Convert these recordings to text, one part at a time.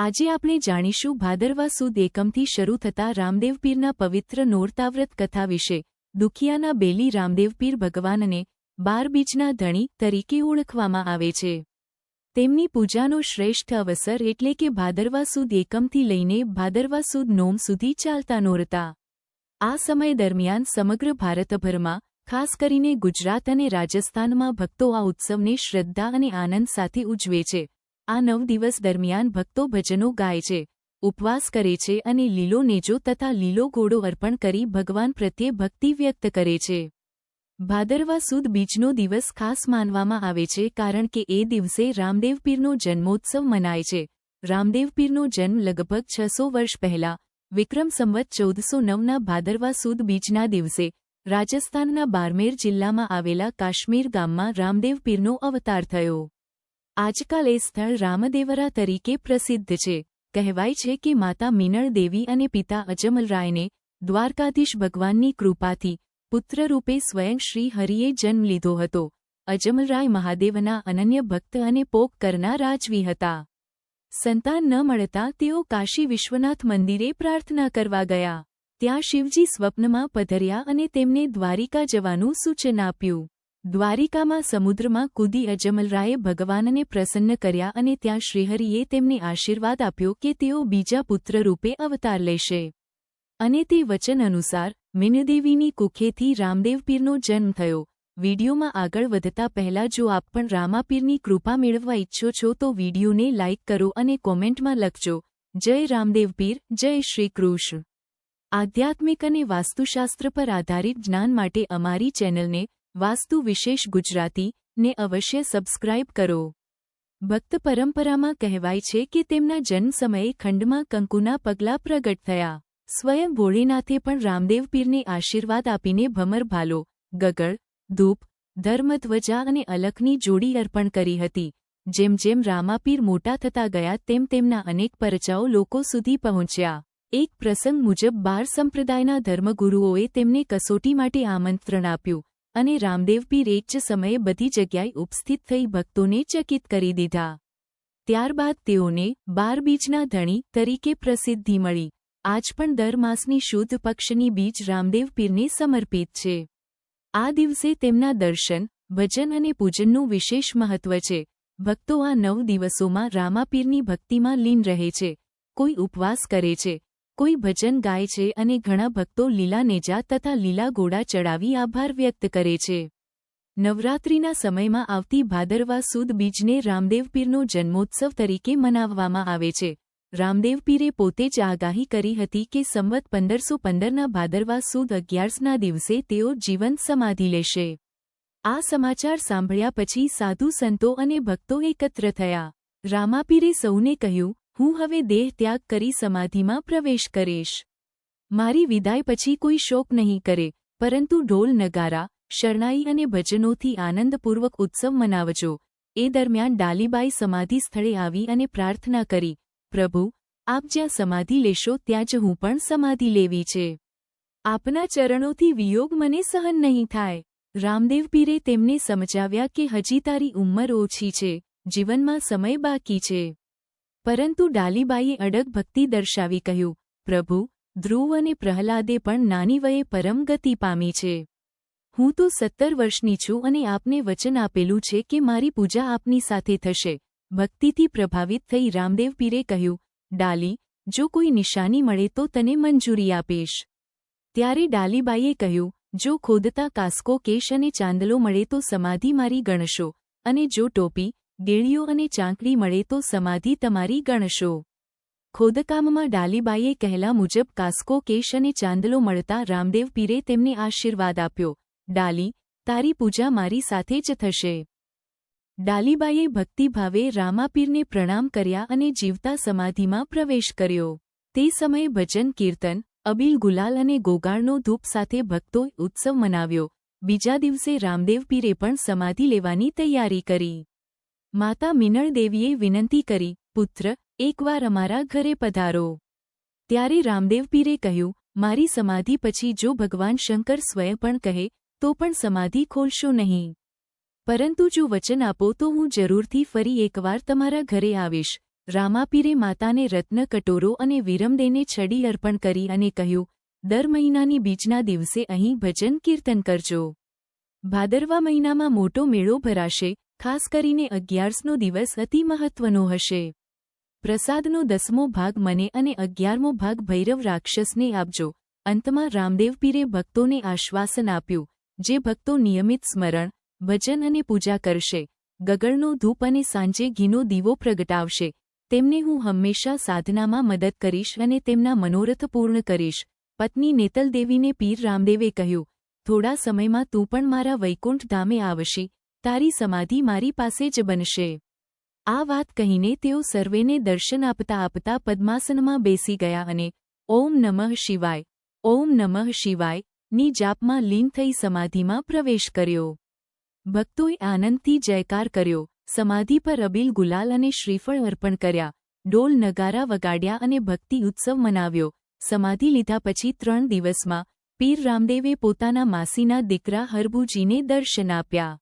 આજે આપણે જાણીશું ભાદરવા સુદ એકમથી શરૂ થતા રામદેવપીરના પવિત્ર નોરતાવ્રત કથા વિશે. દુખિયાના બેલી રામદેવપીર ભગવાનને બારબીજના ધણી તરીકે ઓળખવામાં આવે છે. તેમની પૂજાનો શ્રેષ્ઠ અવસર એટલે કે ભાદરવા સુદ એકમથી લઈને ભાદરવા સુદ નોમ સુધી ચાલતા નોરતા. આ સમય દરમિયાન સમગ્ર ભારતભરમાં, ખાસ કરીને ગુજરાત અને રાજસ્થાનમાં ભક્તો આ ઉત્સવને શ્રદ્ધા અને આનંદ સાથે ઉજવે છે. આ નવ દિવસ દરમિયાન ભક્તો ભજનો ગાય છે, ઉપવાસ કરે છે અને લીલો નેજો તથા લીલો ઘોડો અર્પણ કરી ભગવાન પ્રત્યે ભક્તિ વ્યક્ત કરે છે. ભાદરવા સુદ બીજનો દિવસ ખાસ માનવામાં આવે છે કારણ કે એ દિવસે રામદેવપીરનો જન્મોત્સવ મનાય છે. રામદેવપીરનો જન્મ લગભગ છસો વર્ષ પહેલા, વિક્રમ સંવત ચૌદસો નવના ભાદરવા સુદ બીજના દિવસે, રાજસ્થાનના બારમેર જિલ્લામાં આવેલા કાશ્મીર ગામમાં રામદેવપીરનો અવતાર થયો. આજકાલ એ સ્થળ રામદેવરા તરીકે પ્રસિદ્ધ છે. કહેવાય છે કે માતા મીનળ દેવી અને પિતા અજમલરાયને દ્વારકાધીશ ભગવાનની કૃપાથી પુત્રરૂપે સ્વયં શ્રી હરિએ જન્મ લીધો હતો. અજમલરાય મહાદેવના અનન્ય ભક્ત અને પોક કરના રાજવી હતા. સંતાન ન મળતા તેઓ કાશી વિશ્વનાથ મંદિરે પ્રાર્થના કરવા ગયા. ત્યાં શિવજી સ્વપ્નમાં પધર્યા અને તેમને દ્વારિકા જવાનું સૂચન આપ્યું. દ્વારિકામાં સમુદ્રમાં કૂદી અજમલરાયે ભગવાનને પ્રસન્ન કર્યા અને ત્યાં શ્રીહરિએ તેમને આશીર્વાદ આપ્યો કે તેઓ બીજા પુત્ર રૂપે અવતાર લેશે. અને તે વચન અનુસાર મિનદેવીની કુખેથી રામદેવપીરનો જન્મ થયો. વિડીયોમાં આગળ વધતા પહેલા જો આપ પણ રામાપીરની કૃપા મેળવવા ઈચ્છો છો તો વિડીયોને લાઇક કરો અને કોમેન્ટમાં લખજો. જય રામદેવપીર, જય શ્રી કૃષ્ણ આધ્યાત્મિક અને વાસ્તુશાસ્ત્ર પર આધારિત જ્ઞાન માટે અમારી ચેનલને વાસ્તુ વિશેષ ગુજરાતી ને અવશ્ય સબસ્ક્રાઇબ કરો. ભક્ત પરંપરામાં કહેવાય છે કે તેમના જન્મ સમયે ખંડમાં કંકુના પગલાં પ્રગટ થયા. સ્વયં ભોળેનાથે પણ રામદેવ પીરને આશીર્વાદ આપીને ભમર ભાલો, ગગળ, ધૂપ, ધર્મધ્વજા અને અલખની જોડી અર્પણ કરી હતી. જેમ જેમ રામાપીર મોટા થતા ગયા તેમ તેમના અનેક પરચાઓ લોકો સુધી પહોંચ્યા. એક પ્રસંગ મુજબ બાર સંપ્રદાયના ધર્મગુરુઓએ તેમને કસોટી માટે આમંત્રણ આપ્યું. અને રામદેવપી રેચ સમયે બધી જગ્યાએ ઉપસ્થિત થઈ ભક્તોને ચકિત કરી દીધા. ત્યારબાદ તેઓને બાર બીજના ધણી તરીકે પ્રસિદ્ધિ મળી. આજ પણ દર માસની શુદ્ધ પક્ષની બીજ રામદેવ પીરને સમર્પિત છે. આ દિવસે તેમના દર્શન, ભજન અને પૂજનનું વિશેષ મહત્વ છે. ભક્તો આ નવ દિવસોમાં રામાપીરની ભક્તિમાં લીન રહે છે. કોઈ ઉપવાસ કરે છે. કોઈ ભજન ગાય છે અને ઘણા ભક્તો લીલા નેજા તથા લીલા ગોળા ચડાવી આભાર વ્યક્ત કરે છે. નવરાત્રિના સમયમાં આવતી ભાદરવા સુદ બીજને રામદેવપીરનો જન્મોત્સવ તરીકે મનાવવામાં આવે છે. રામદેવપીરે પોતે જ આગાહી કરી હતી કે સંવત પંદરસો પંદરના ભાદરવા સુદ અગિયારસના દિવસે તેઓ જીવંત સમાધિ લેશે. આ સમાચાર સાંભળ્યા પછી સાધુ સંતો અને ભક્તો એકત્ર થયા. રામાપીરે સૌને કહ્યું હું હવે દેહ ત્યાગ કરી સમાધિમાં પ્રવેશ કરીશ. મારી વિદાય પછી કોઈ શોક નહીં કરે, પરંતુ ઢોલ નગારા, શરણાઈ અને ભજનોથી આનંદપૂર્વક ઉત્સવ મનાવજો. એ દરમિયાન ડાલીબાઈ સમાધિ સ્થળે આવી અને પ્રાર્થના કરી, પ્રભુ, આપ જ્યાં સમાધિ લેશો ત્યાં જ હું પણ સમાધિ લેવી છે. આપના ચરણોથી વિયોગ મને સહન નહીં થાય. રામદેવ પીરે તેમને સમજાવ્યા કે હજી તારી ઉંમર ઓછી છે, જીવનમાં સમય બાકી છે. પરંતુ ડાલીબાઈએ અડગ ભક્તિ દર્શાવી કહ્યું, પ્રભુ, ધ્રુવ અને પ્રહલાદે પણ નાની વયે પરમ ગતિ પામી છે. હું તો સત્તર વર્ષની છું અને આપને વચન આપેલું છે કે મારી પૂજા આપની સાથે થશે. ભક્તિથી પ્રભાવિત થઈ રામદેવ પીરે કહ્યું, ડાલી, જો કોઈ નિશાની મળે તો તને મંજૂરી આપીશ. ત્યારે ડાલીબાઈએ કહ્યું, જો ખોદતા કાસ્કો કેશ અને ચાંદલો મળે તો સમાધિ મારી ગણશો અને જો ટોપી ગેળીઓ અને ચાંકડી મળે તો સમાધિ તમારી ગણશો. ખોદકામમાં ડાલીબાઈએ કહેલા મુજબ કાસ્કો કેશ અને ચાંદલો મળતા રામદેવ પીરે તેમને આશીર્વાદ આપ્યો, ડાલી, તારી પૂજા મારી સાથે જ થશે. ડાલીબાઈએ ભક્તિભાવે રામાપીરને પ્રણામ કર્યા અને જીવતા સમાધિમાં પ્રવેશ કર્યો. તે સમયે ભજન, કીર્તન, અબીલ ગુલાલ અને ગોગાળનો ધૂપ સાથે ભક્તોએ ઉત્સવ મનાવ્યો. બીજા દિવસે રામદેવ પીરે પણ સમાધિ લેવાની તૈયારી કરી. માતા મિનળ દેવીએ વિનંતી કરી, પુત્ર, એકવાર અમારા ઘરે પધારો. ત્યારે રામદેવપીરે કહ્યું, મારી સમાધિ પછી જો ભગવાન શંકર સ્વયં પણ કહે, તો પણ સમાધિ ખોલશો નહીં. પરંતુ જો વચન આપો તો હું જરૂરથી ફરી એકવાર તમારા ઘરે આવીશ. રામાપીરે માતાને રત્ન, કટોરો અને વિરમદેને છડી અર્પણ કરી અને કહ્યું, દર મહિનાની બીજના દિવસે અહીં ભજન કીર્તન કરજો. ભાદરવા મહિનામાં મોટો મેળો ભરાશે ખાસ કરીને અગિયારસનો દિવસ અતિ મહત્વનો હશે. પ્રસાદનો દસમો ભાગ મને અને અગિયારમો ભાગ ભૈરવ રાક્ષસને આપજો. અંતમાં રામદેવ પીરે ભક્તોને આશ્વાસન આપ્યું, જે ભક્તો નિયમિત સ્મરણ, ભજન અને પૂજા કરશે. ગગળનો ધૂપ અને સાંજે ઘીનો દીવો પ્રગટાવશે. તેમને હું હંમેશા સાધનામાં મદદ કરીશ અને તેમના મનોરથ પૂર્ણ કરીશ. પત્ની નેતલદેવીને પીર રામદેવે કહ્યું, થોડા સમયમાં તું પણ મારા વૈકુંઠ ધામે આવશી. તારી સમાધિ મારી પાસે જ બનશે. આ વાત કહીને તેઓ સર્વેને દર્શન આપતા આપતા પદ્માસનમાં બેસી ગયા અને ઓમ નમઃ શિવાય, ઓમ નમઃ શિવાય, ની જાપમાં લીન થઈ સમાધિમાં પ્રવેશ કર્યો. ભક્તોએ આનંદથી જયકાર કર્યો, સમાધિ પર અબીલ ગુલાલ અને શ્રીફળ અર્પણ કર્યા ડોલ નગારા વગાડ્યા અને ભક્તિ ઉત્સવ મનાવ્યો. સમાધિ લીધા પછી ત્રણ દિવસમાં પીર રામદેવે પોતાના માસીના દીકરા હરભુજીને દર્શન આપ્યા.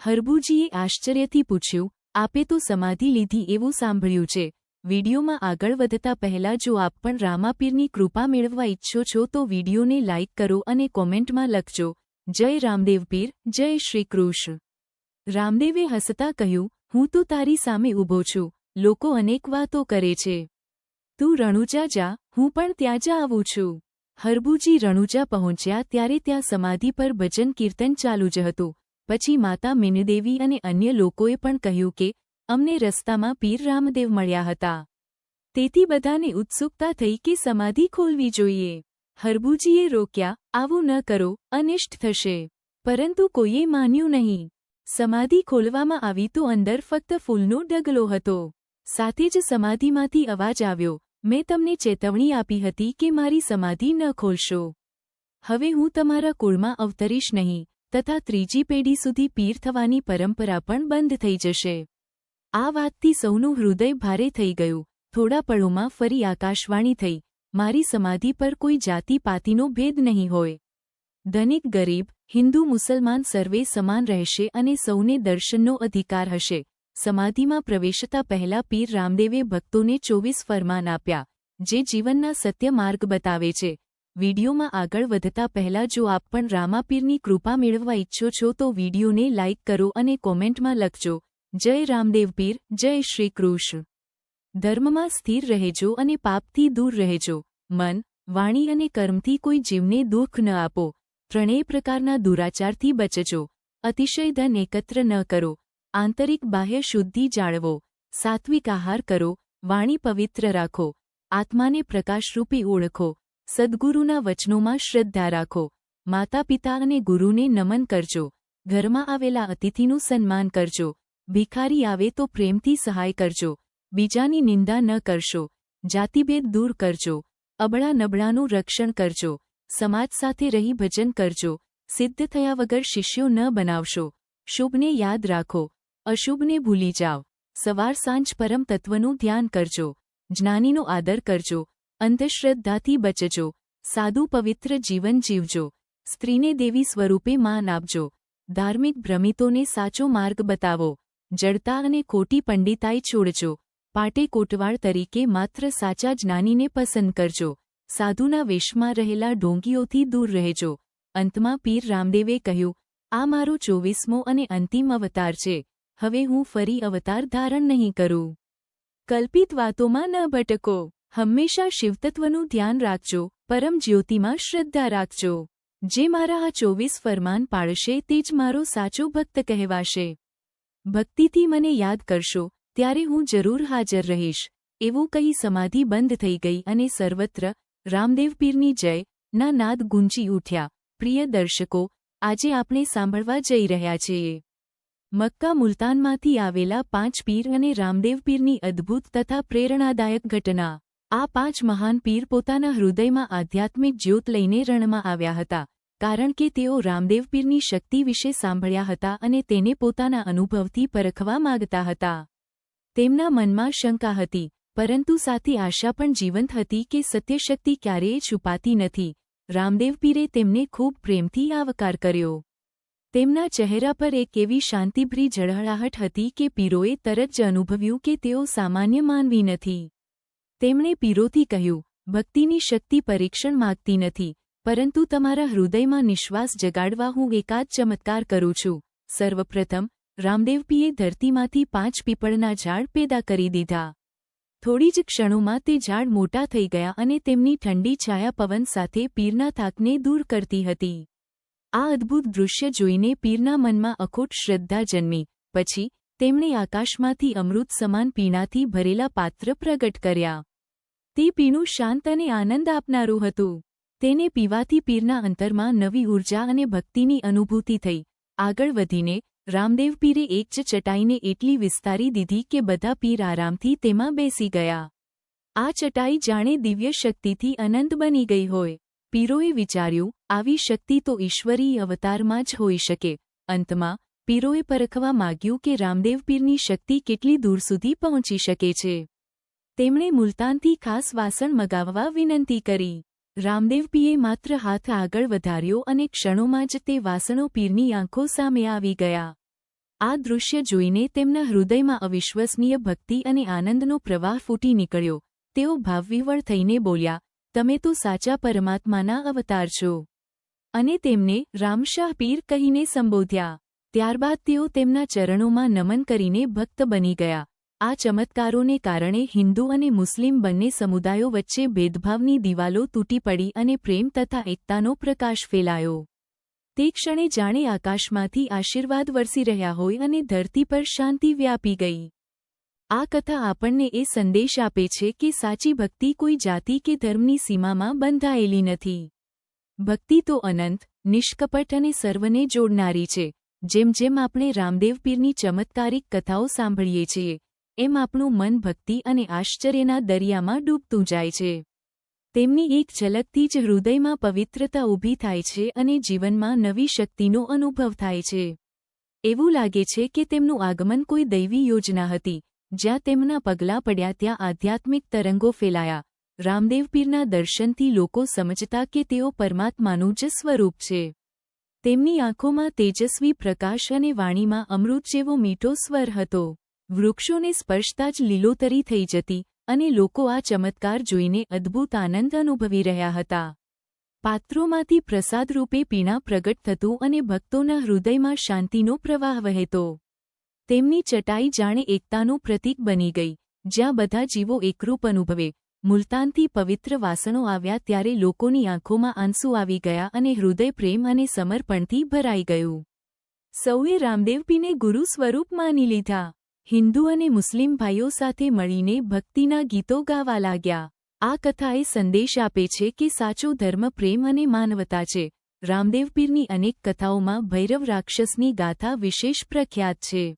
હરભુજીએ આશ્ચર્યથી પૂછ્યું, આપે તો સમાધિ લીધી એવું સાંભળ્યું છે. વિડીયોમાં આગળ વધતા પહેલા જો આપ પણ રામાપીરની કૃપા મેળવવા ઈચ્છો છો તો વિડીયોને લાઇક કરો અને કોમેન્ટમાં લખજો. જય રામદેવ પીર, જય શ્રી કૃષ્ણ. રામદેવે હસતા કહ્યું, હું તો તારી સામે ઊભો છું. લોકો અનેક વાતો કરે છે. તું રણુજા જા, હું પણ ત્યાં જ આવું છું. હરબુજી રણુજા પહોંચ્યા ત્યારે ત્યાં સમાધિ પર ભજન કીર્તન ચાલુ જ હતું. પછી માતા મિનદેવી અને અન્ય લોકોએ પણ કહ્યું કે, અમને રસ્તામાં પીર રામદેવ મળ્યા હતા. તેથી બધાને ઉત્સુકતા થઈ કે સમાધિ ખોલવી જોઈએ. હરબુજીએ રોક્યા, આવું ન કરો, અનિષ્ટ થશે. પરંતુ કોઈએ માન્યું નહીં. સમાધિ ખોલવામાં આવી તો અંદર ફક્ત ફૂલનો ડગલો હતો. સાથે જ સમાધિમાંથી અવાજ આવ્યો, મેં તમને ચેતવણી આપી હતી કે મારી સમાધિ ન ખોલશો. હવે હું તમારા કુળમાં અવતરીશ નહીં. તથા ત્રીજી પેઢી સુધી પીર થવાની પરંપરા પણ બંધ થઈ જશે. આ વાતથી સૌનું હૃદય ભારે થઈ ગયું. થોડા પળોમાં ફરી આકાશવાણી થઈ. મારી સમાધિ પર કોઈ જાતિ પાતિનો ભેદ નહીં હોય. ધનિક ગરીબ, હિન્દુ મુસલમાન સર્વે સમાન રહેશે અને સૌને દર્શનનો અધિકાર હશે. સમાધિમાં પ્રવેશતા પહેલા પીર રામદેવે ભક્તોને ચોવીસ ફરમાન આપ્યા, જે જીવનના સત્ય માર્ગ બતાવે છે. વિડીયોમાં આગળ વધતા પહેલા જો આપ પણ રામાપીરની કૃપા મેળવવા ઈચ્છો છો તો વિડીયોને લાઇક કરો અને કોમેન્ટમાં લખજો. જય રામદેવ પીર, જય શ્રી કૃષ્ણ. ધર્મમાં સ્થિર રહેજો અને પાપથી દૂર રહેજો. મન, વાણી અને કર્મથી કોઈ જીવને દુઃખ ન આપો. ત્રણેય પ્રકારના દુરાચારથી બચજો. અતિશય ધન એકત્ર ન કરો. આંતરિક બાહ્ય શુદ્ધિ જાળવો. સાત્વિક આહાર કરો. વાણી પવિત્ર રાખો. આત્માને પ્રકાશરૂપી ઓળખો. સદ્ગુરુના વચનોમાં શ્રદ્ધા રાખો. માતા પિતા અને ગુરુને નમન કરજો. ઘરમાં આવેલા અતિથિનું સન્માન કરજો. ભિખારી આવે તો પ્રેમથી સહાય કરજો. બીજાની નિંદા ન કરશો. જાતિભેદ દૂર કરજો. અબળા નબળાનું રક્ષણ કરજો. સમાજ સાથે રહી ભજન કરજો. સિદ્ધ થયા વગર શિષ્યો ન બનાવશો. શુભને યાદ રાખો. અશુભને ભૂલી જાઓ. સવાર સાંજ પરમ તત્વનું ધ્યાન કરજો. જ્ઞાનીનો આદર કરજો. અંધશ્રદ્ધાથી બચજો. સાદું પવિત્ર જીવન જીવજો. સ્ત્રીને દેવી સ્વરૂપે માન આપજો ધાર્મિક ભ્રમિતોને સાચો માર્ગ બતાવો. જડતા અને ખોટી પંડિતાઈ છોડજો. પાટે કોટવાળ તરીકે માત્ર સાચા જ્ઞાનીને પસંદ કરજો. સાધુના વેશમાં રહેલા ઢોંગીઓથી દૂર રહેજો. અંતમાં પીર રામદેવે કહ્યું, આ મારો ચોવીસમો અને અંતિમ અવતાર છે. હવે હું ફરી અવતાર ધારણ નહીં કરું. કલ્પિત વાતોમાં ન ભટકો. હંમેશા શિવતત્વનું ધ્યાન રાખજો, પરમ જ્યોતિમાં શ્રદ્ધા રાખજો. જે મારા આ ચોવીસ ફરમાન પાળશે તે જ મારો સાચો ભક્ત કહેવાશે. ભક્તિથી મને યાદ કરશો, ત્યારે હું જરૂર હાજર રહીશ. એવું કહી સમાધિ બંધ થઈ ગઈ અને સર્વત્ર રામદેવ પીરની જય, ના નાદ ગુંજી ઉઠ્યા. પ્રિય દર્શકો, આજે આપણે સાંભળવા જઈ રહ્યા છીએ. મક્કા મુલતાનમાંથી આવેલા પાંચ પીર અને રામદેવ પીરની અદ્ભુત તથા પ્રેરણાદાયક ઘટના. આ પાંચ મહાન પીર પોતાના હૃદયમાં આધ્યાત્મિક જ્યોત લઈને રણમાં આવ્યા હતા, કારણ કે તેઓ રામદેવ પીરની શક્તિ વિશે સાંભળ્યા હતા અને તેને પોતાના અનુભવથી પરખવા માગતા હતા. તેમના મનમાં શંકા હતી, પરંતુ સાથે આશા પણ જીવંત હતી કે સત્યશક્તિ ક્યારેય છુપાતી નથી. રામદેવ પીરે તેમને ખૂબ પ્રેમથી આવકાર કર્યો. તેમના ચહેરા પર એક એવી શાંતિભરી ઝળહળાહટ હતી કે પીરોએ તરત જ અનુભવ્યું કે તેઓ સામાન્ય માનવી નથી. તેમણે પીરોથી કહ્યું, ભક્તિની શક્તિ પરીક્ષણ માગતી નથી, પરંતુ તમારા હૃદયમાં નિશ્વાસ જગાડવા હું એકાદ ચમત્કાર કરું છું. સર્વપ્રથમ રામદેવપીએ ધરતીમાંથી પાંચ પીપળના ઝાડ પેદા કરી દીધા. થોડી જ ક્ષણોમાં તે ઝાડ મોટા થઈ ગયા અને તેમની ઠંડી છાયા પવન સાથે પીરના થાકને દૂર કરતી હતી. આ અદ્ભુત દૃશ્ય જોઈને પીરના મનમાં અખોટ શ્રદ્ધા જન્મી. પછી તેમણે આકાશમાંથી અમૃત સમાન પીણાથી ભરેલા પાત્ર પ્રગટ કર્યા. તે પીણું શાંત અને આનંદ આપનારું હતું. તેને પીવાથી પીરના અંતરમાં નવી ઊર્જા અને ભક્તિની અનુભૂતિ થઈ. આગળ વધીને, રામદેવ પીરે એક જ ચટાઈને એટલી વિસ્તારી દીધી કે બધા પીર આરામથી તેમાં બેસી ગયા. આ ચટાઈ જાણે દિવ્ય શક્તિથી અનંત બની ગઈ હોય. પીરોએ વિચાર્યું, આવી શક્તિ તો ઈશ્વરી અવતારમાં જ હોઈ શકે. અંતમાં પીરોએ પરખવા માગ્યું કે રામદેવ પીરની શક્તિ કેટલી દૂર સુધી પહોંચી શકે છે. તેમણે મુલતાનથી ખાસ વાસણ મગાવવા વિનંતી કરી. રામદેવ પીએ માત્ર હાથ આગળ વધાર્યો અને ક્ષણોમાં જ તે વાસણો પીરની આંખો સામે આવી ગયા. આ દૃશ્ય જોઈને તેમના હૃદયમાં અવિશ્વસનીય ભક્તિ અને આનંદનો પ્રવાહ ફૂટી નીકળ્યો. તેઓ ભાવવિવળ થઈને બોલ્યા, તમે તો સાચા પરમાત્માના અવતાર છો. અને તેમને રામશાહ પીર કહીને સંબોધ્યા ત્યારબાદ તેઓ તેમના ચરણોમાં નમન કરીને ભક્ત બની ગયા. આ ચમત્કારોને કારણે હિન્દુ અને મુસ્લિમ બંને સમુદાયો વચ્ચે ભેદભાવની દિવાલો તૂટી પડી અને પ્રેમ તથા એકતાનો પ્રકાશ ફેલાયો. તે ક્ષણે જાણે આકાશમાંથી આશીર્વાદ વરસી રહ્યા હોય અને ધરતી પર શાંતિ વ્યાપી ગઈ. આ કથા આપણને એ સંદેશ આપે છે કે સાચી ભક્તિ કોઈ જાતિ કે ધર્મની સીમામાં બંધાયેલી નથી. ભક્તિ તો અનંત, નિષ્કપટ અને સર્વને જોડનારી છે. જેમ જેમ આપણે રામદેવ પીરની ચમત્કારિક કથાઓ સાંભળીએ છીએ, એમ આપણું મન ભક્તિ અને આશ્ચર્યના દરિયામાં ડૂબતું જાય છે. તેમની એક ઝલકથી જ હૃદયમાં પવિત્રતા ઊભી થાય છે અને જીવનમાં નવી શક્તિનો અનુભવ થાય છે. એવું લાગે છે કે તેમનું આગમન કોઈ દૈવી યોજના હતી, જ્યાં તેમના પગલાં પડ્યા ત્યાં આધ્યાત્મિક તરંગો ફેલાયા. રામદેવ પીરના દર્શનથી લોકો સમજતા કે તેઓ પરમાત્માનું જ સ્વરૂપ છે. તેમની આંખોમાં તેજસ્વી પ્રકાશ અને વાણીમાં અમૃત જેવો મીઠો સ્વર હતો. વૃક્ષોને સ્પર્શતા જ લીલોતરી થઈ જતી અને લોકો આ ચમત્કાર જોઈને અદ્ભુત આનંદ અનુભવી રહ્યા હતા. પાત્રોમાંથી પ્રસાદરૂપે પીણા પ્રગટ થતું અને ભક્તોના હૃદયમાં શાંતિનો પ્રવાહ વહેતો. તેમની ચટાઈ જાણે એકતાનું પ્રતીક બની ગઈ, જ્યાં બધા જીવો એકરૂપ અનુભવે મુલતાનથી પવિત્ર વાસણો આવ્યા ત્યારે લોકોની આંખોમાં આંસુ આવી ગયા અને હૃદય પ્રેમ અને સમર્પણથી ભરાઈ ગયું. સૌએ રામદેવપીને ગુરુ સ્વરૂપ માની લીધા. હિન્દુ અને મુસ્લિમ ભાઈઓ સાથે મળીને ભક્તિના ગીતો ગાવા લાગ્યા. આ કથાએ સંદેશ આપે છે કે સાચો ધર્મ પ્રેમ અને માનવતા છે. રામદેવપીરની અનેક કથાઓમાં ભૈરવ રાક્ષસની ગાથા વિશેષ પ્રખ્યાત છે.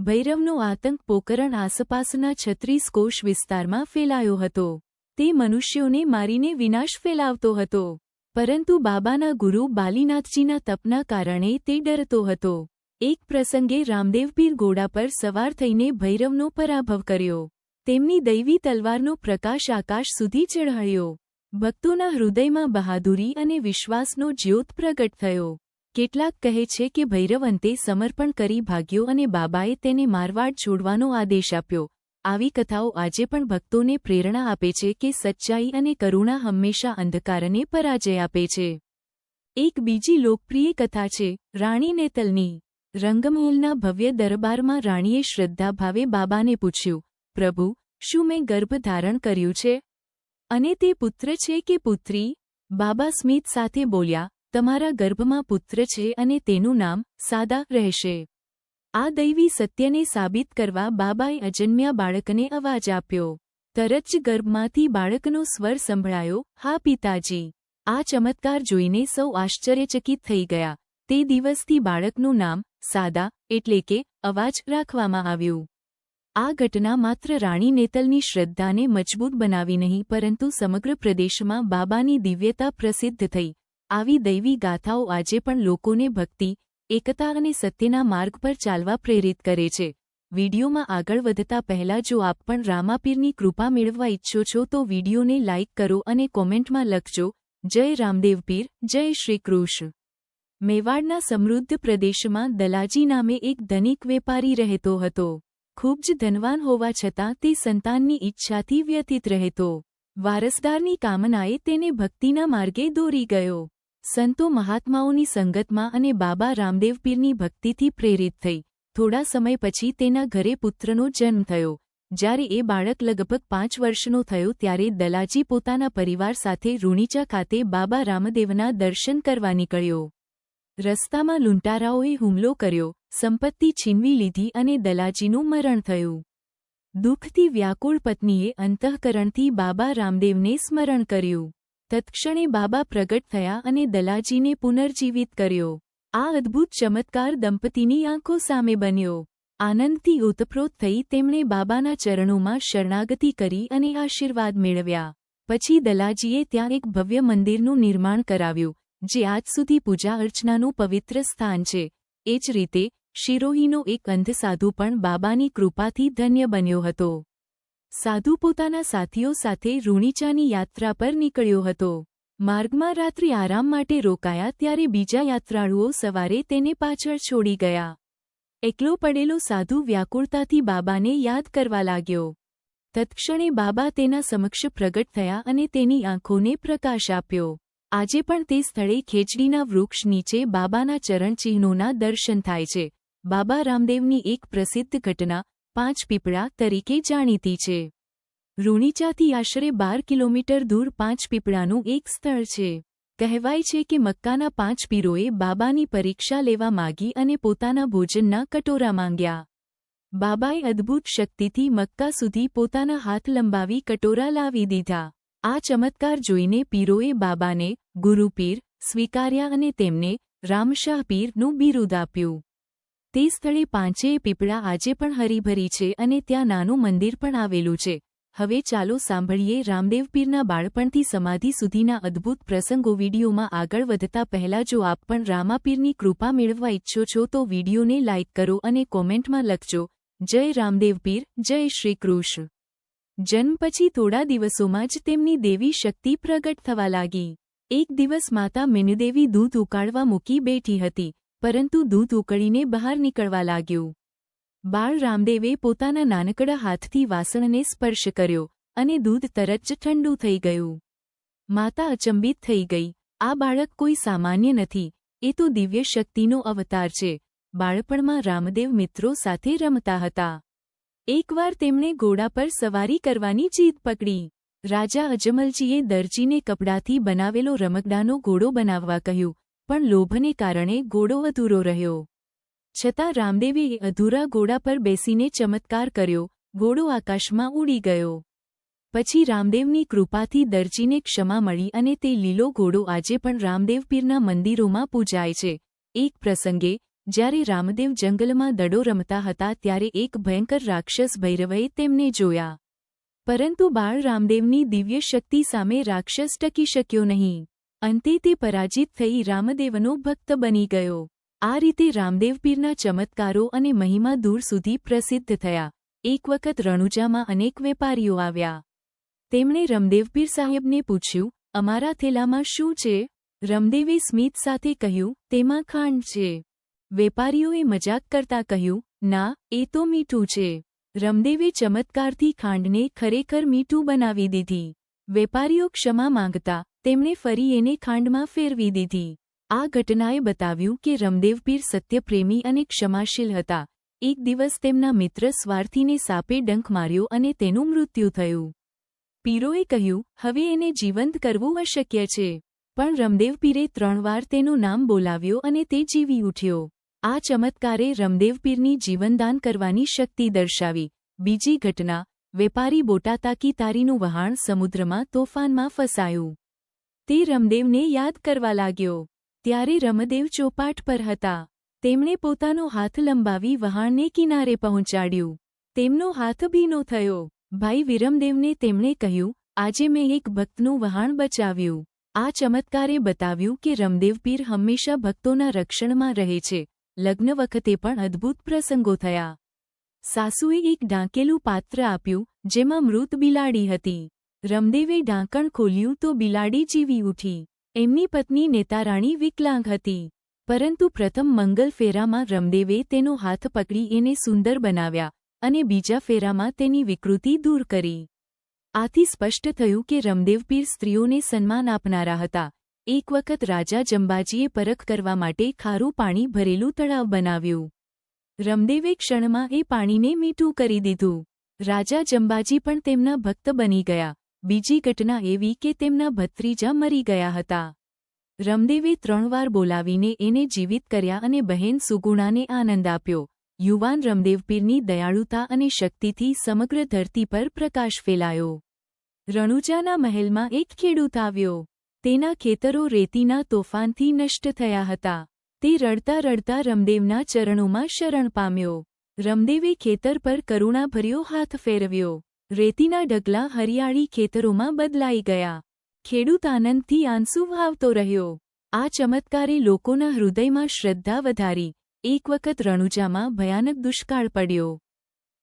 ભૈરવનો આતંક પોકરણ આસપાસના છત્રીસ કોષ વિસ્તારમાં ફેલાયો હતો. તે મનુષ્યોને મારીને વિનાશ ફેલાવતો હતો. પરંતુ બાબાના ગુરુ બાલીનાથજીના તપના કારણે તે ડરતો હતો. એક પ્રસંગે રામદેવપીર ઘોડા પર સવાર થઈને ભૈરવનો પરાભવ કર્યો. તેમની દૈવી તલવારનો પ્રકાશ આકાશ સુધી ચઢાયો. ભક્તોના હૃદયમાં બહાદુરી અને વિશ્વાસનો જ્યોત પ્રગટ થયો. કેટલાક કહે છે કે ભૈરવ અંતે સમર્પણ કરી ભાગ્યો અને બાબાએ તેને મારવાડ છોડવાનો આદેશ આપ્યો. આવી કથાઓ આજે પણ ભક્તોને પ્રેરણા આપે છે કે સચ્ચાઈ અને કરુણા હંમેશા અંધકારને પરાજય આપે છે. એક બીજી લોકપ્રિય કથા છે, રાણી નેતલની. રંગમહેલના ભવ્ય દરબારમાં રાણીએ શ્રદ્ધાભાવે બાબાને પૂછ્યું, પ્રભુ, શું મેં ગર્ભ ધારણ કર્યું છે? અને તે પુત્ર છે કે પુત્રી? બાબા સ્મિત સાથે બોલ્યા તમારા ગર્ભમાં પુત્ર છે અને તેનું નામ સાદા રહેશે. આ દૈવી સત્યને સાબિત કરવા બાબાએ અજન્મ્યા બાળકને અવાજ આપ્યો. તરત જ ગર્ભમાંથી બાળકનો સ્વર સંભળાયો, હા, પિતાજી. આ ચમત્કાર જોઈને સૌ આશ્ચર્યચકિત થઈ ગયા. તે દિવસથી બાળકનું નામ સાદા, એટલે કે અવાજ રાખવામાં આવ્યું. આ ઘટના માત્ર રાણી નેતલની શ્રદ્ધાને મજબૂત બનાવી નહીં, પરંતુ સમગ્ર પ્રદેશમાં બાબાની દિવ્યતા પ્રસિદ્ધ થઈ. આવી દૈવી ગાથાઓ આજે પણ લોકોને ભક્તિ, એકતા અને સત્યના માર્ગ પર ચાલવા પ્રેરિત કરે છે. વિડીયોમાં આગળ વધતા પહેલા જો આપ પણ રામાપીરની કૃપા મેળવવા ઈચ્છો છો તો વિડીયોને લાઇક કરો અને કોમેન્ટમાં લખજો, જય રામદેવ પીર, જય શ્રી કૃષ્ણ. મેવાડના સમૃદ્ધ પ્રદેશમાં દલાજી નામે એક ધનિક વેપારી રહેતો હતો. ખૂબ જ ધનવાન હોવા છતાં તે સંતાનની ઈચ્છાથી વ્યથિત રહેતો. વારસદારની કામનાએ તેને ભક્તિના માર્ગે દોરી ગયો. સંતો મહાત્માઓની સંગતમાં અને બાબા રામદેવ પીરની ભક્તિથી પ્રેરિત થઈ. થોડા સમય પછી તેના ઘરે પુત્રનો જન્મ થયો. જ્યારે એ બાળક લગભગ પાંચ વર્ષનો થયો ત્યારે દલાજી પોતાના પરિવાર સાથે રૂણીચા ખાતે બાબા રામદેવના દર્શન કરવા નીકળ્યો. રસ્તામાં લૂંટારાઓએ હુમલો કર્યો, સંપત્તિ છીનવી લીધી અને દલાજીનું મરણ થયું. દુઃખથી વ્યાકુળ પત્નીએ અંતઃકરણથી બાબા રામદેવને સ્મરણ કર્યું. તત્ક્ષણે બાબા પ્રગટ થયા અને દલાજીને પુનર્જીવિત કર્યો. આ અદ્ભુત ચમત્કાર દંપતીની આંખો સામે બન્યો. આનંદથી ઉતપ્રોત થઈ તેમણે બાબાના ચરણોમાં શરણાગતિ કરી અને આશીર્વાદ મેળવ્યા. પછી દલાજીએ ત્યાં એક ભવ્ય મંદિરનું નિર્માણ કરાવ્યું, જે આજ સુધી પૂજા અર્ચનાનું પવિત્ર સ્થાન છે. એ જ રીતે શિરોહીનો એક અંધ સાધુ પણ બાબાની કૃપાથી ધન્ય બન્યો હતો. સાધુ પોતાના સાથીઓ સાથે રૂણીચાની યાત્રા પર નીકળ્યો હતો. માર્ગમાં રાત્રિ આરામ માટે રોકાયા ત્યારે બીજા યાત્રાળુઓ સવારે તેને પાછળ છોડી ગયા. એકલો પડેલો સાધુ વ્યાકુળતાથી બાબાને યાદ કરવા લાગ્યો. તત્ક્ષણે બાબા તેના સમક્ષ પ્રગટ થયા અને તેની આંખોને પ્રકાશ આપ્યો. આજે પણ તે સ્થળે ખેચડીના વૃક્ષ નીચે બાબાના ચરણચિહ્નોના દર્શન થાય છે. બાબા રામદેવની એક પ્રસિદ્ધ ઘટના પાંચ પીપળા તરીકે જાણીતી છે. રૂણીચાથી આશરે બાર કિલોમીટર દૂર પાંચ પીપળાનું એક સ્થળ છે. કહેવાય છે કે મક્કાના પાંચ પીરોએ બાબાની પરીક્ષા લેવા માગી અને પોતાના ભોજનના કટોરા માંગ્યા. બાબાએ અદ્ભુત શક્તિથી મક્કા સુધી પોતાના હાથ લંબાવી કટોરા લાવી દીધા. આ ચમત્કાર જોઈને પીરોએ બાબાને ગુરુપીર સ્વીકાર્યા અને તેમને રામશાહ પીરનું બિરુદ આપ્યું. તે સ્થળે પાંચેય પીપળા આજે પણ હરીભરી છે અને ત્યાં નાનું મંદિર પણ આવેલું છે. હવે ચાલો સાંભળીએ રામદેવ પીરના બાળપણથી સમાધિ સુધીના અદ્ભુત પ્રસંગો વિડીયોમાં આગળ વધતા પહેલા જો આપ પણ રામાપીરની કૃપા મેળવવા ઈચ્છો છો તો વિડીયોને લાઇક કરો અને કોમેન્ટમાં લખજો. જય રામદેવ પીર, જય શ્રી કૃષ્ણ. જન્મ પછી થોડા દિવસોમાં જ તેમની દેવી શક્તિ પ્રગટ થવા લાગી. એક દિવસ માતા મિનુદેવી દૂધ ઉકાળવા મૂકી બેઠી હતી. પરંતુ દૂધ ઉકળીને બહાર નીકળવા લાગ્યું. બાળ રામદેવે પોતાના નાનકડા હાથથી વાસણને સ્પર્શ કર્યો અને દૂધ તરત જ ઠંડુ થઈ ગયું. માતા અચંબિત થઈ ગઈ. આ બાળક કોઈ સામાન્ય નથી. એ તો દિવ્ય શક્તિનો અવતાર છે. બાળપણમાં રામદેવ મિત્રો સાથે રમતા હતા. એકવાર તેમણે ઘોડા પર સવારી કરવાની જીદ પકડી. રાજા અજમલજીએ દરજીને કપડાથી બનાવેલો રમકડાનો ઘોડો બનાવવા કહ્યું પણ લોભને કારણે ઘોડો અધૂરો રહ્યો. છતાં રામદેવે અધૂરા ઘોડા પર બેસીને ચમત્કાર કર્યો ઘોડો આકાશમાં ઉડી ગયો. પછી રામદેવની કૃપાથી દરજીને ક્ષમા મળી અને તે લીલો ઘોડો આજે પણ રામદેવપીરના મંદિરોમાં પૂજાય છે. એક પ્રસંગે, જ્યારે રામદેવ જંગલમાં દડો રમતા હતા ત્યારે એક ભયંકર રાક્ષસ ભૈરવએ તેમને જોયા. પરંતુ બાળ રામદેવની દિવ્ય શક્તિ સામે રાક્ષસ ટકી શક્યો નહીં. અંતે તે પરાજિત થઈ રામદેવનો ભક્ત બની ગયો. આ રીતે રામદેવપીરના ચમત્કારો અને મહિમા દૂર સુધી પ્રસિદ્ધ થયા. એક વખત રણુજામાં અનેક વેપારીઓ આવ્યા. તેમણે રમદેવપીર સાહેબને પૂછ્યું, અમારા થેલામાં શું છે? રમદેવે સ્મિત સાથે કહ્યું, તેમાં ખાંડ છે. વેપારીઓએ મજાક કરતા કહ્યું, ના, એ તો મીઠું છે. રમદેવે ચમત્કારથી ખાંડને ખરેખર મીઠું બનાવી દીધી. વેપારીઓ ક્ષમા માંગતા તેમણે ફરી એને ખાંડમાં ફેરવી દીધી. આ ઘટનાએ બતાવ્યું કે રમદેવપીર સત્યપ્રેમી અને ક્ષમાશીલ હતા. એક દિવસ તેમના મિત્ર સ્વાર્થીને સાપે ડંખ માર્યો અને તેનું મૃત્યુ થયું. પીરોએ કહ્યું, હવે એને જીવંત કરવું અશક્ય છે. પણ રમદેવપીરે ત્રણ વાર તેનું નામ બોલાવ્યો અને તે જીવી ઉઠ્યો. આ ચમત્કારે રમદેવપીરની જીવનદાન કરવાની શક્તિ દર્શાવી. બીજી ઘટના વેપારી બોટાતાકી તારીનું વહાણ સમુદ્રમાં તોફાનમાં ફસાયું. તે રમદેવને યાદ કરવા લાગ્યો. ત્યારે રમદેવ ચોપાટ પર હતા. તેમણે પોતાનો હાથ લંબાવી વહાણને કિનારે પહોંચાડ્યું. તેમનો હાથ ભીનો થયો. ભાઈ વિરમદેવને તેમણે કહ્યું, આજે મેં એક ભક્તનું વહાણ બચાવ્યું. આ ચમત્કારે બતાવ્યું કે રમદેવપીર હંમેશા ભક્તોના રક્ષણમાં રહે છે. લગ્ન વખતે પણ અદ્ભુત પ્રસંગો થયા. સાસુએ એક ઢાંકેલું પાત્ર આપ્યું, જેમાં મૃત બિલાડી હતી. રમદેવે ઢાંકણ ખોલ્યું તો બિલાડી જીવી ઉઠી. એમની પત્ની નેતારાણી વિકલાંગ હતી. પરંતુ પ્રથમ મંગલ ફેરામાં રમદેવે તેનો હાથ પકડી એને સુંદર બનાવ્યા અને બીજા ફેરામાં તેની વિકૃતિ દૂર કરી. આથી સ્પષ્ટ થયું કે રમદેવપીર સ્ત્રીઓને સન્માન આપનારા હતા. એક વખત રાજા જંબાજીએ પરખ કરવા માટે ખારું પાણી ભરેલું તળાવ બનાવ્યું. રમદેવે ક્ષણમાં એ પાણીને મીઠું કરી દીધું. રાજા જંબાજી પણ તેમના ભક્ત બની ગયા. બીજી ઘટના એવી કે તેમના ભત્રીજા મરી ગયા હતા. રમદેવે ત્રણ વાર બોલાવીને એને જીવિત કર્યા અને બહેન સુગુણાને આનંદ આપ્યો. યુવાન રમદેવપીરની દયાળુતા અને શક્તિથી સમગ્ર ધરતી પર પ્રકાશ ફેલાયો. રણુજાના મહેલમાં એક ખેડૂત આવ્યો. તેના ખેતરો રેતીના તોફાનથી નષ્ટ થયા હતા. તે રડતા રડતા રમદેવના ચરણોમાં શરણ પામ્યો. રમદેવે ખેતર પર કરુણાભર્યો હાથ ફેરવ્યો. રેતીના ઢગલા હરિયાળી ખેતરોમાં બદલાઈ ગયા. ખેડૂત આનંદથી આંસુ વાવતો રહ્યો. આ ચમત્કારે લોકોના હૃદયમાં શ્રદ્ધા વધારી. એક વખત રણુજામાં ભયાનક દુષ્કાળ પડ્યો.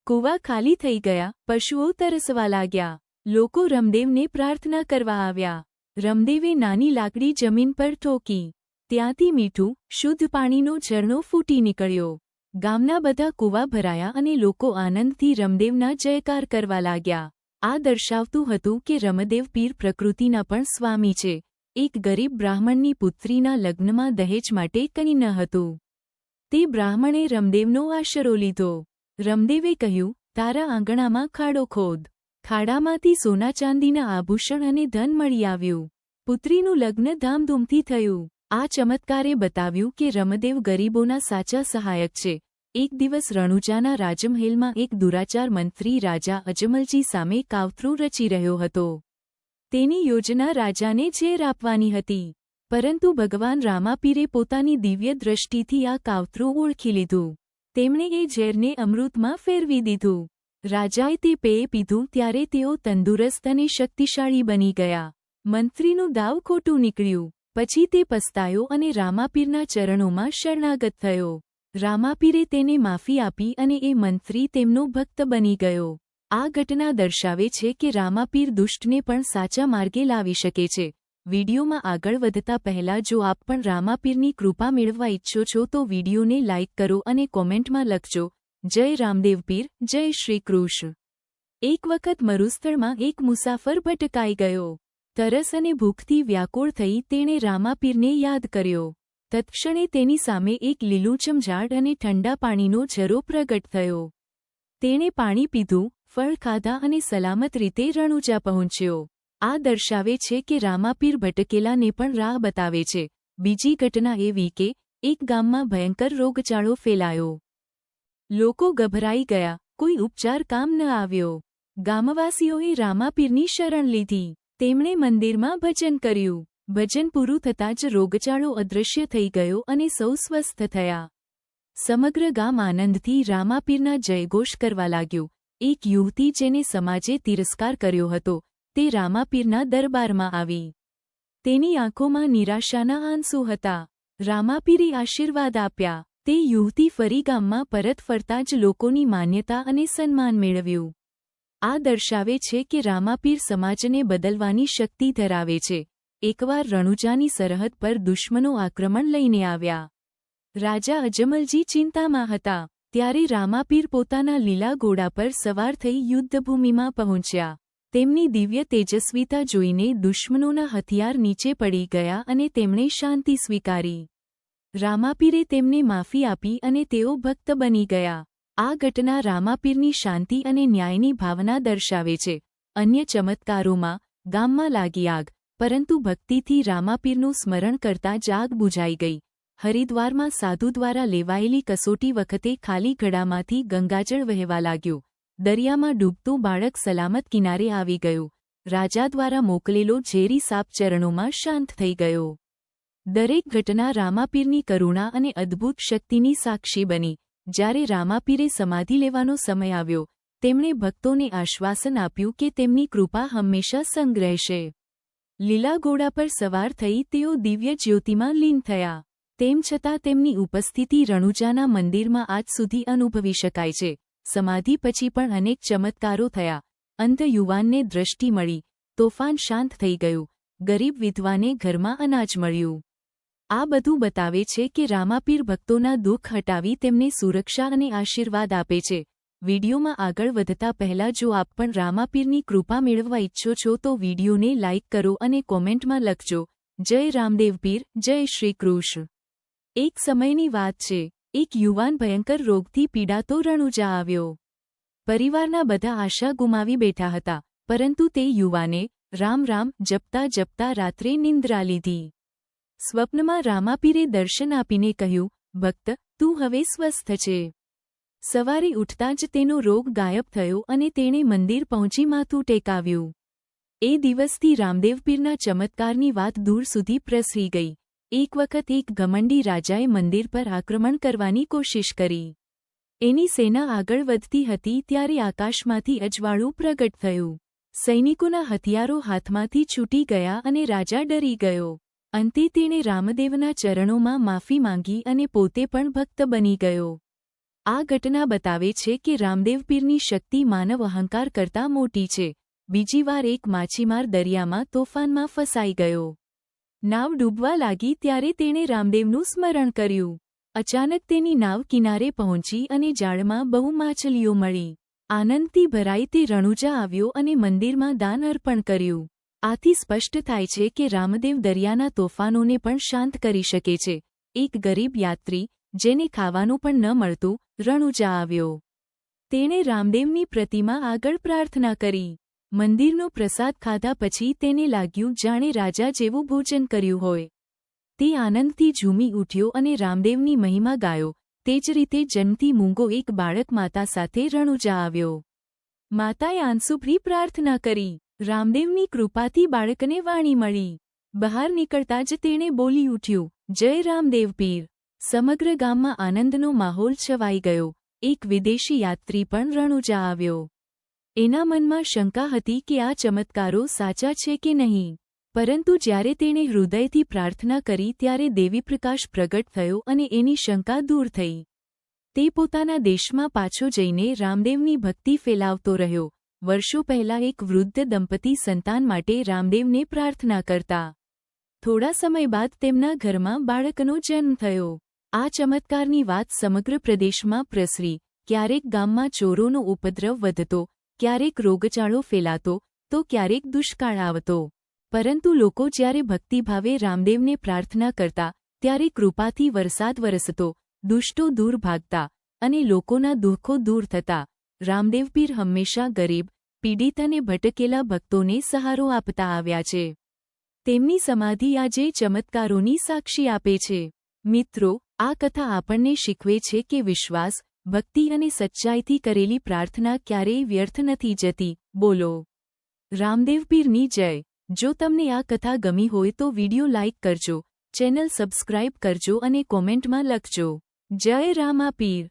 કૂવા ખાલી થઈ ગયા, પશુઓ તરસવા લાગ્યા. લોકો રમદેવને પ્રાર્થના કરવા આવ્યા. રમદેવે નાની લાકડી જમીન પર ઠોકી. ત્યાંથી મીઠું, શુદ્ધ પાણીનો ઝરણો ફૂટી નીકળ્યો. ગામના બધા કૂવા ભરાયા અને લોકો આનંદથી રમદેવના જયકાર કરવા લાગ્યા. આ દર્શાવતું હતું કે રમદેવ પીર પ્રકૃતિના પણ સ્વામી છે. એક ગરીબ બ્રાહ્મણની પુત્રીના લગ્નમાં દહેજ માટે કંઈ ન હતું. તે બ્રાહ્મણે રમદેવનો આશરો લીધો. રમદેવે કહ્યું, તારા આંગણામાં ખાડો ખોદ. ખાડામાંથી સોના ચાંદીના આભૂષણ અને ધન મળી આવ્યું. પુત્રીનું લગ્ન ધામધૂમથી થયું. આ ચમત્કારે બતાવ્યું કે રમદેવ ગરીબોના સાચા સહાયક છે. એક દિવસ રણુજાના રાજમહેલમાં એક દુરાચાર મંત્રી રાજા અજમલજી સામે કાવતરું રચી રહ્યો હતો. તેની યોજના રાજાને ઝેર આપવાની હતી. પરંતુ ભગવાન રામાપીરે પોતાની દિવ્ય દ્રષ્ટિથી આ કાવતરું ઓળખી લીધું. તેમણે એ ઝેરને અમૃતમાં ફેરવી દીધું. રાજાએ તે પેય પીધું ત્યારે તેઓ તંદુરસ્ત અને શક્તિશાળી બની ગયા. મંત્રીનું દાવ ખોટું નીકળ્યું. પછી તે પસ્તાયો અને રામાપીરના ચરણોમાં શરણાગત થયો. રામાપીરે તેને માફી આપી અને એ મંત્રી તેમનો ભક્ત બની ગયો. આ ઘટના દર્શાવે છે કે રામાપીર દુષ્ટને પણ સાચા માર્ગે લાવી શકે છે. વિડીયોમાં આગળ વધતા પહેલા જો આપ પણ રામાપીરની કૃપા મેળવવા ઈચ્છો છો તો વિડીયોને લાઇક કરો અને કોમેન્ટમાં લખજો. જય રામદેવપીર જય શ્રી કૃષ્ણ. એક વખત મરુસ્થળમાં એક મુસાફર ભટકાઈ ગયો. તરસ અને ભૂખથી વ્યાકુળ થઈ તેણે રામાપીરને યાદ કર્યો. તત્ક્ષણે તેની સામે એક લીલુંછમ ઝાડ અને ઠંડા પાણીનો ઝરો પ્રગટ થયો. તેણે પાણી પીધું, ફળ ખાધા અને સલામત રીતે રણુજા પહોંચ્યો. આ દર્શાવે છે કે રામાપીર ભટકેલાને પણ રાહ બતાવે છે. બીજી ઘટના એવી કે, એક ગામમાં ભયંકર રોગચાળો ફેલાયો. લોકો ગભરાઈ ગયા, કોઈ ઉપચાર કામ ન આવ્યો. ગામવાસીઓએ રામાપીરની શરણ લીધી. તેમણે મંદિરમાં ભજન કર્યું. ભજન પૂરું થતાં જ રોગચાળો અદૃશ્ય થઈ ગયો અને સૌ સ્વસ્થ થયા. સમગ્ર ગામ આનંદથી રામાપીરના જયઘોષ કરવા લાગ્યું. એક યુવતી જેને સમાજે તિરસ્કાર કર્યો હતો, તે રામાપીરના દરબારમાં આવી. તેની આંખોમાં નિરાશાના આંસુ હતા. રામાપીરે આશીર્વાદ આપ્યા. તે યુવતી ફરી ગામમાં પરત ફરતા જ લોકોની માન્યતા અને સન્માન મેળવ્યું. આ દર્શાવે છે કે રામાપીર સમાજને બદલવાની શક્તિ ધરાવે છે. એકવાર રણુજાની સરહદ પર દુશ્મનો આક્રમણ લઈને આવ્યા. રાજા અજમલજી ચિંતામાં હતા, ત્યારે રામાપીર પોતાના લીલા ઘોડા પર સવાર થઈ યુદ્ધભૂમિમાં પહોંચ્યા. તેમની દિવ્ય તેજસ્વીતા જોઈને દુશ્મનોના હથિયાર નીચે પડી ગયા અને તેમણે શાંતિ સ્વીકારી. રામાપીરે તેમને માફી આપી અને તેઓ ભક્ત બની ગયા. આ ઘટના રામાપીરની શાંતિ અને ન્યાયની ભાવના દર્શાવે છે. અન્ય ચમત્કારોમાં, ગામમાં લાગી આગ, પરંતુ ભક્તિથી રામાપીરનું સ્મરણ કરતા જાગ બુઝાઈ ગઈ. હરિદ્વારમાં સાધુ દ્વારા લેવાયેલી કસોટી વખતે ખાલી ઘડામાંથી ગંગાજળ વહેવા લાગ્યું. દરિયામાં ડૂબતું બાળક સલામત કિનારે આવી ગયું. રાજા દ્વારા મોકલેલો ઝેરી સાપ ચરણોમાં શાંત થઈ ગયો. દરેક ઘટના રામાપીરની કરુણા અને અદ્ભુત શક્તિની સાક્ષી બની. જ્યારે રામાપીરે સમાધિ લેવાનો સમય આવ્યો, તેમણે ભક્તોને આશ્વાસન આપ્યું કે તેમની કૃપા હંમેશા સંગ રહેશે. લીલા ઘોડા પર સવાર થઈ તેઓ દિવ્ય જ્યોતિમાં લીન થયા. તેમ છતાં તેમની ઉપસ્થિતિ રણુજાના મંદિરમાં આજ સુધી અનુભવી શકાય છે. સમાધિ પછી પણ અનેક ચમત્કારો થયા. અંધ યુવાનને દ્રષ્ટિ મળી, તોફાન શાંત થઈ ગયું. ગરીબ વિધવાને ઘરમાં અનાજ મળ્યું. આ બધું બતાવે છે કે રામાપીર ભક્તોના દુઃખ હટાવી તેમને સુરક્ષા અને આશીર્વાદ આપે છે. વિડીયોમાં આગળ વધતા પહેલા જો આપ પણ રામાપીરની કૃપા મેળવવા ઈચ્છો છો તો વિડીયોને લાઇક કરો અને કોમેન્ટમાં લખજો. જય રામદેવ પીર, જય શ્રી કૃષ્ણ. એક સમયની વાત છે. એક યુવાન ભયંકર રોગથી પીડાતો રણુજા આવ્યો. પરિવારના બધા આશા ગુમાવી બેઠા હતા, પરંતુ તે યુવાને રામ રામ જપતા જપતા રાત્રે નિંદ્રા લીધી. સ્વપ્નમાં રામાપીરે દર્શન આપીને કહ્યું, ભક્ત, તું હવે સ્વસ્થ છે. સવારે ઉઠતા જ તેનો રોગ ગાયબ થયો અને તેણે મંદિર પહોંચી માથું ટેકાવ્યું. એ દિવસથી રામદેવપીરના ચમત્કારની વાત દૂર સુધી પ્રસરી ગઈ. એક વખત એક ઘમંડી રાજાએ મંદિર પર આક્રમણ કરવાની કોશિશ કરી. એની સેના આગળ વધતી હતી ત્યારે આકાશમાંથી અજવાળું પ્રગટ થયું. સૈનિકોના હથિયારો હાથમાંથી છૂટી ગયા અને રાજા ડરી ગયો. અંતે તેણે રામદેવના ચરણોમાં માફી માંગી અને પોતે પણ ભક્ત બની ગયો. આ ઘટના બતાવે છે કે રામદેવપીરની શક્તિ માનવ અહંકાર કરતાં મોટી છે. બીજી વાર એક માછીમાર દરિયામાં તોફાનમાં ફસાઈ ગયો. નાવ ડૂબવા લાગી ત્યારે તેણે રામદેવનું સ્મરણ કર્યું. અચાનક તેની નાવ કિનારે પહોંચી અને જાળમાં બહુ માછલીઓ મળી. આનંદથી ભરાઈ તે રણુજા આવ્યો અને મંદિરમાં દાન અર્પણ કર્યું. આથી સ્પષ્ટ થાય છે કે રામદેવ દરિયાના તોફાનોને પણ શાંત કરી શકે છે. એક ગરીબ યાત્રી, જેને ખાવાનું પણ ન મળતું રણુજા આવ્યો. તેણે રામદેવની પ્રતિમા આગળ પ્રાર્થના કરી. મંદિરનો પ્રસાદ ખાધા પછી તેને લાગ્યું, જાણે રાજા જેવું ભોજન કર્યું હોય. તે આનંદથી ઝૂમી ઉઠ્યો અને રામદેવની મહિમા ગાયો. તે જ રીતે જન્મથી મૂંગો એક બાળક માતા સાથે રણુજા આવ્યો. માતાએ આંસુભરી પ્રાર્થના કરી. રામદેવની કૃપાથી બાળકને વાણી મળી. બહાર નીકળતા જ તેણે બોલી ઉઠ્યું, જય રામદેવ પીર. સમગ્ર ગામમાં આનંદનો માહોલ છવાઈ ગયો. એક વિદેશી યાત્રી પણ રણુજા આવ્યો. એના મનમાં શંકા હતી કે આ ચમત્કારો સાચા છે કે નહીં. પરંતુ જ્યારે તેણે હૃદયથી પ્રાર્થના કરી ત્યારે દેવીપ્રકાશ પ્રગટ થયો અને એની શંકા દૂર થઈ. તે પોતાના દેશમાં પાછો જઈને રામદેવની ભક્તિ ફેલાવતો રહ્યો. વર્ષો પહેલા એક વૃદ્ધ દંપતી સંતાન માટે રામદેવને પ્રાર્થના કરતા. થોડા સમય બાદ તેમના ઘરમાં બાળકનો જન્મ થયો. આ ચમત્કારની વાત સમગ્ર પ્રદેશમાં પ્રસરી. ક્યારેક ગામમાં ચોરોનો ઉપદ્રવ વધતો, ક્યારેક રોગચાળો ફેલાતો, તો ક્યારેક દુષ્કાળ આવતો. પરંતુ લોકો જ્યારે ભક્તિભાવે રામદેવને પ્રાર્થના કરતા, ત્યારે કૃપાથી વરસાદ વરસતો, દુષ્ટો દૂર ભાગતા અને લોકોના દુઃખો દૂર થતા. રામદેવપીર હંમેશા ગરીબ પીડિત અને ભટકેલા ભક્તોને સહારો આપતા આવ્યા છે. તેમની સમાધિ આજે ચમત્કારોની સાક્ષી આપે છે. મિત્રો, આ કથા આપણને શીખવે છે કે વિશ્વાસ, ભક્તિ અને સચ્ચાઈથી કરેલી પ્રાર્થના ક્યારેય વ્યર્થ નથી જતી. બોલો. રામદેવપીરની જય. જો તમને આ કથા ગમી હોય તો વિડિયો લાઇક કરજો, ચેનલ સબસ્ક્રાઇબ કરજો અને કોમેન્ટમાં લખજો. જય રામાપીર